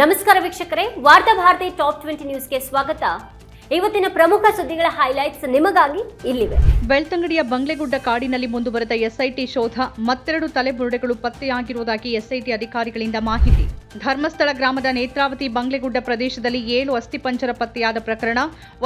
ನಮಸ್ಕಾರ ವೀಕ್ಷಕರೇ, ವಾರ್ತಾ ಭಾರತಿ ಟಾಪ್ ಟ್ವೆಂಟಿ ನ್ಯೂಸ್ಗೆ ಸ್ವಾಗತ. ಇವತ್ತಿನ ಪ್ರಮುಖ ಸುದ್ದಿಗಳ ಹೈಲೈಟ್ಸ್ ನಿಮಗಾಗಿ ಇಲ್ಲಿವೆ. ಬೆಳ್ತಂಗಡಿಯ ಬಂಗ್ಲೆಗುಡ್ಡ ಕಾಡಿನಲ್ಲಿ ಮುಂದುವರೆದ ಎಸ್ಐಟಿ ಶೋಧ, ಮತ್ತೆರಡು ತಲೆಬುರುಡೆಗಳು ಪತ್ತೆಯಾಗಿರುವುದಾಗಿ ಎಸ್ಐಟಿ ಅಧಿಕಾರಿಗಳಿಂದ ಮಾಹಿತಿ. ಧರ್ಮಸ್ಥಳ ಗ್ರಾಮದ ನೇತ್ರಾವತಿ ಬಂಗ್ಲೆಗುಡ್ಡ ಪ್ರದೇಶದಲ್ಲಿ ಏಳು ಅಸ್ಥಿಪಂಜರ ಪತ್ತೆಯಾದ ಪ್ರಕರಣ.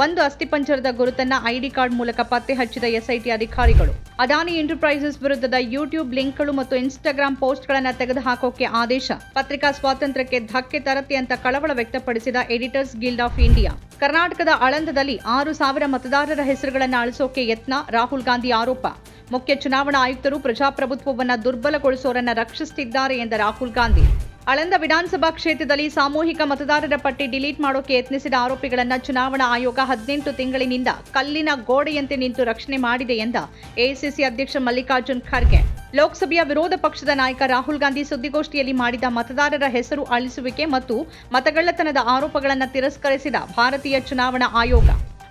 ಒಂದು ಅಸ್ಥಿಪಂಜರದ ಗುರುತನ್ನ ಐಡಿ ಕಾರ್ಡ್ ಮೂಲಕ ಪತ್ತೆ ಹಚ್ಚಿದ ಎಸ್ಐಟಿ ಅಧಿಕಾರಿಗಳು. ಅದಾನಿ ಎಂಟರ್ಪ್ರೈಸಸ್ ವಿರುದ್ಧದ ಯೂಟ್ಯೂಬ್ ಲಿಂಕ್ಗಳು ಮತ್ತು ಇನ್ಸ್ಟಾಗ್ರಾಂ ಪೋಸ್ಟ್ಗಳನ್ನು ತೆಗೆದುಹಾಕೋಕೆ ಆದೇಶ. ಪತ್ರಿಕಾ ಸ್ವಾತಂತ್ರ್ಯಕ್ಕೆ ಧಕ್ಕೆ ತರತೆ ಅಂತ ಕಳವಳ ವ್ಯಕ್ತಪಡಿಸಿದ ಎಡಿಟರ್ಸ್ ಗಿಲ್ಡ್ ಆಫ್ ಇಂಡಿಯಾ. ಕರ್ನಾಟಕದ ಆಳಂದದಲ್ಲಿ ಆರು ಸಾವಿರ ಮತದಾರರ ಹೆಸರುಗಳನ್ನು ಅಳಿಸೋಕೆ ಯತ್ನ, ರಾಹುಲ್ ಗಾಂಧಿ ಆರೋಪ. ಮುಖ್ಯ ಚುನಾವಣಾ ಆಯುಕ್ತರು ಪ್ರಜಾಪ್ರಭುತ್ವವನ್ನು ದುರ್ಬಲಗೊಳಿಸೋರನ್ನ ರಕ್ಷಿಸುತ್ತಿದ್ದಾರೆ ಎಂದ ರಾಹುಲ್ ಗಾಂಧಿ. ಆಳಂದ ವಿಧಾನಸಭಾ ಕ್ಷೇತ್ರದಲ್ಲಿ ಸಾಮೂಹಿಕ ಮತದಾರರ ಪಟ್ಟಿ ಡಿಲೀಟ್ ಮಾಡೋಕೆ ಯತ್ನಿಸಿದ ಆರೋಪಿಗಳನ್ನು ಚುನಾವಣಾ ಆಯೋಗ ಹದಿನೆಂಟು ತಿಂಗಳಿನಿಂದ ಕಲ್ಲಿನ ಗೋಡೆಯಂತೆ ನಿಂತು ರಕ್ಷಣೆ ಮಾಡಿದೆ ಎಂದ ಎಐಸಿಸಿ ಅಧ್ಯಕ್ಷ ಮಲ್ಲಿಕಾರ್ಜುನ್ ಖರ್ಗೆ. ಲೋಕಸಭೆಯ ವಿರೋಧ ಪಕ್ಷದ ನಾಯಕ ರಾಹುಲ್ ಗಾಂಧಿ ಸುದ್ದಿಗೋಷ್ಠಿಯಲ್ಲಿ ಮಾಡಿದ ಮತದಾರರ ಹೆಸರು ಅಳಿಸುವಿಕೆ ಮತ್ತು ಮತಗಳ್ಳತನದ ಆರೋಪಗಳನ್ನು ತಿರಸ್ಕರಿಸಿದ ಭಾರತೀಯ ಚುನಾವಣಾ ಆಯೋಗ.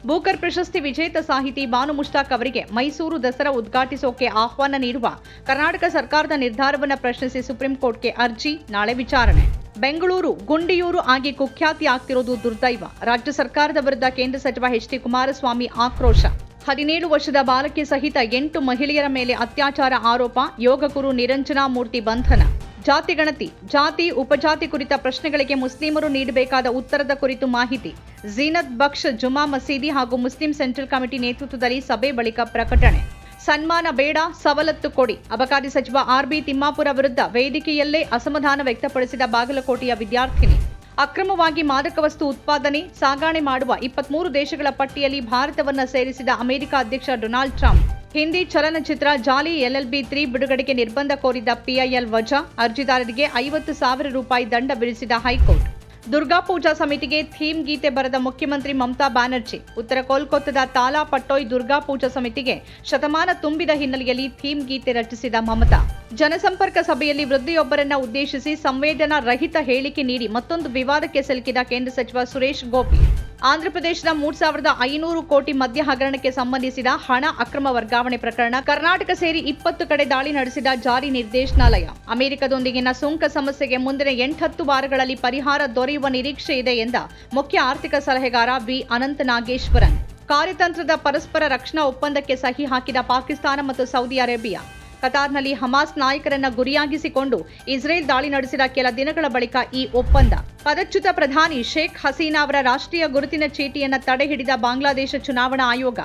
ಬೂಕರ್ ಪ್ರಶಸ್ತಿ ವಿಜೇತ ಸಾಹಿತಿ ಬಾನು ಮುಷ್ತಾಕ್ ಅವರಿಗೆ ಮೈಸೂರು ದಸರಾ ಉದ್ಘಾಟಿಸೋಕೆ ಆಹ್ವಾನ ನೀಡುವ ಕರ್ನಾಟಕ ಸರ್ಕಾರದ ನಿರ್ಧಾರವನ್ನು ಪ್ರಶ್ನಿಸಿ ಸುಪ್ರೀಂ ಕೋರ್ಟ್ಗೆ ಅರ್ಜಿ, ನಾಳೆ ವಿಚಾರಣೆ. ಬೆಂಗಳೂರು, ಗುಂಡಿಯೂರು ಆಗಿ ಕುಖ್ಯಾತಿ ಆಗ್ತಿರೋದು ದುರ್ದೈವ. ರಾಜ್ಯ ಸರ್ಕಾರದ ವಿರುದ್ಧ ಕೇಂದ್ರ ಸಚಿವ ಎಚ್ ಡಿ ಕುಮಾರಸ್ವಾಮಿ ಆಕ್ರೋಶ. ಹದಿನೇಳು ವರ್ಷದ ಬಾಲಕಿ ಸಹಿತ ಎಂಟು ಮಹಿಳೆಯರ ಮೇಲೆ ಅತ್ಯಾಚಾರ ಆರೋಪ, ಯೋಗಗುರು ನಿರಂಜನಾ ಮೂರ್ತಿ ಬಂಧನ. ಜಾತಿ ಗಣತಿ, ಜಾತಿ, ಉಪಜಾತಿ ಕುರಿತ ಪ್ರಶ್ನೆಗಳಿಗೆ ಮುಸ್ಲಿಮರು ನೀಡಬೇಕಾದ ಉತ್ತರದ ಕುರಿತು ಮಾಹಿತಿ. ಜೀನತ್ ಬಕ್ಷ್ ಜುಮಾ ಮಸೀದಿ ಹಾಗೂ ಮುಸ್ಲಿಂ ಸೆಂಟ್ರಲ್ ಕಮಿಟಿ ನೇತೃತ್ವದಲ್ಲಿ ಸಭೆ ಬಳಿಕ ಪ್ರಕಟಣೆ. ಸನ್ಮಾನ ಬೇಡ, ಸವಲತ್ತು ಕೊಡಿ. ಅಬಕಾರಿ ಸಚಿವ ಆರ್ಬಿ ತಿಮ್ಮಾಪುರ ವಿರುದ್ಧ ವೇದಿಕೆಯಲ್ಲೇ ಅಸಮಾಧಾನ ವ್ಯಕ್ತಪಡಿಸಿದ ಬಾಗಲಕೋಟೆಯ ವಿದ್ಯಾರ್ಥಿನಿ. ಅಕ್ರಮವಾಗಿ ಮಾದಕ ವಸ್ತು ಉತ್ಪಾದನೆ, ಸಾಗಾಣೆ ಮಾಡುವ ಇಪ್ಪತ್ಮೂರು ದೇಶಗಳ ಪಟ್ಟಿಯಲ್ಲಿ ಭಾರತವನ್ನು ಸೇರಿಸಿದ ಅಮೆರಿಕ ಅಧ್ಯಕ್ಷ ಡೊನಾಲ್ಡ್ ಟ್ರಂಪ್. ಹಿಂದಿ ಚಲನಚಿತ್ರ ಜಾಲಿ ಎಲ್ಎಲ್ಬಿ ತ್ರೀ ಬಿಡುಗಡೆಗೆ ನಿರ್ಬಂಧ ಕೋರಿದ್ದ ಪಿಐಎಲ್ ವಜಾ ಅರ್ಜಿದಾರರಿಗೆ ಐವತ್ತು ಸಾವಿರ ರೂಪಾಯಿ ದಂಡ ವಿಧಿಸಿದ ಹೈಕೋರ್ಟ್. ದುರ್ಗಾ ಪೂಜಾ ಸಮಿತಿಗೆ ಥೀಮ್ ಗೀತೆ ಬರೆದ ಮುಖ್ಯಮಂತ್ರಿ ಮಮತಾ ಬ್ಯಾನರ್ಜಿ, ಉತ್ತರ ಕೋಲ್ಕತ್ತಾದ ತಾಲಾ ಪಟ್ಟೋಯ್ ದುರ್ಗಾ ಪೂಜಾ ಸಮಿತಿಗೆ ಶತಮಾನ ತುಂಬಿದ ಹಿನ್ನೆಲೆಯಲ್ಲಿ ಥೀಮ್ ಗೀತೆ ರಚಿಸಿದ ಮಮತಾ. ಜನಸಂಪರ್ಕ ಸಭೆಯಲ್ಲಿ ವೃದ್ಧಿಯೊಬ್ಬರನ್ನ ಉದ್ದೇಶಿಸಿ ಸಂವೇದನಾ ರಹಿತ ಹೇಳಿಕೆ ನೀಡಿ ಮತ್ತೊಂದು ವಿವಾದಕ್ಕೆ ಸಿಲುಕಿದ ಕೇಂದ್ರ ಸಚಿವ ಸುರೇಶ್ ಗೋಪಿ. ಆಂಧ್ರಪ್ರದೇಶದ ಮೂರ್ ಸಾವಿರದ ಐನೂರು ಕೋಟಿ ಮದ್ಯ ಹಗರಣಕ್ಕೆ ಸಂಬಂಧಿಸಿದ ಹಣ ಅಕ್ರಮ ವರ್ಗಾವಣೆ ಪ್ರಕರಣ ಕರ್ನಾಟಕ ಸೇರಿ ಇಪ್ಪತ್ತು ಕಡೆ ದಾಳಿ ನಡೆಸಿದ ಜಾರಿ ನಿರ್ದೇಶನಾಲಯ. ಅಮೆರಿಕದೊಂದಿಗಿನ ಸುಂಕ ಸಮಸ್ಯೆಗೆ ಮುಂದಿನ ಎಂಟತ್ತು ವಾರಗಳಲ್ಲಿ ಪರಿಹಾರ ದೊರೆಯುವ ನಿರೀಕ್ಷೆ ಇದೆ ಎಂದ ಮುಖ್ಯ ಆರ್ಥಿಕ ಸಲಹೆಗಾರ ಬಿ. ಅನಂತ ನಾಗೇಶ್ವರನ್ ಕಾರ್ಯತಂತ್ರದ ಪರಸ್ಪರ ರಕ್ಷಣಾ ಒಪ್ಪಂದಕ್ಕೆ ಸಹಿ ಹಾಕಿದ ಪಾಕಿಸ್ತಾನ ಮತ್ತು ಸೌದಿ ಅರೇಬಿಯಾ. ಕತಾರ್ನಲ್ಲಿ ಹಮಾಸ್ ನಾಯಕರನ್ನ ಗುರಿಯಾಗಿಸಿಕೊಂಡು ಇಸ್ರೇಲ್ ದಾಳಿ ನಡೆಸಿದ ಕೆಲ ದಿನಗಳ ಬಳಿಕ ಈ ಒಪ್ಪಂದ. ಪದಚ್ಯುತ ಪ್ರಧಾನಿ ಶೇಖ್ ಹಸೀನಾ ಅವರ ರಾಷ್ಟ್ರೀಯ ಗುರುತಿನ ಚೀಟಿಯನ್ನು ತಡೆಹಿಡಿದ ಬಾಂಗ್ಲಾದೇಶ ಚುನಾವಣಾ ಆಯೋಗ.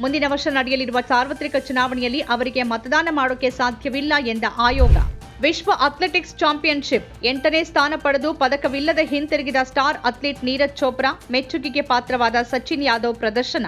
ಮುಂದಿನ ವರ್ಷ ನಡೆಯಲಿರುವ ಸಾರ್ವತ್ರಿಕ ಚುನಾವಣೆಯಲ್ಲಿ ಅವರಿಗೆ ಮತದಾನ ಮಾಡೋಕೆ ಸಾಧ್ಯವಿಲ್ಲ ಎಂದ ಆಯೋಗ. ವಿಶ್ವ ಅಥ್ಲೆಟಿಕ್ಸ್ ಚಾಂಪಿಯನ್ಶಿಪ್ ಎಂಟನೇ ಸ್ಥಾನ ಪಡೆದು ಪದಕವಿಲ್ಲದೆ ಹಿಂತಿರುಗಿದ ಸ್ಟಾರ್ ಅಥ್ಲೀಟ್ ನೀರಜ್ ಚೋಪ್ರಾ ಮೆಚ್ಚುಗೆಗೆ ಪಾತ್ರವಾದ ಸಚಿನ್ ಯಾದವ್ ಪ್ರದರ್ಶನ.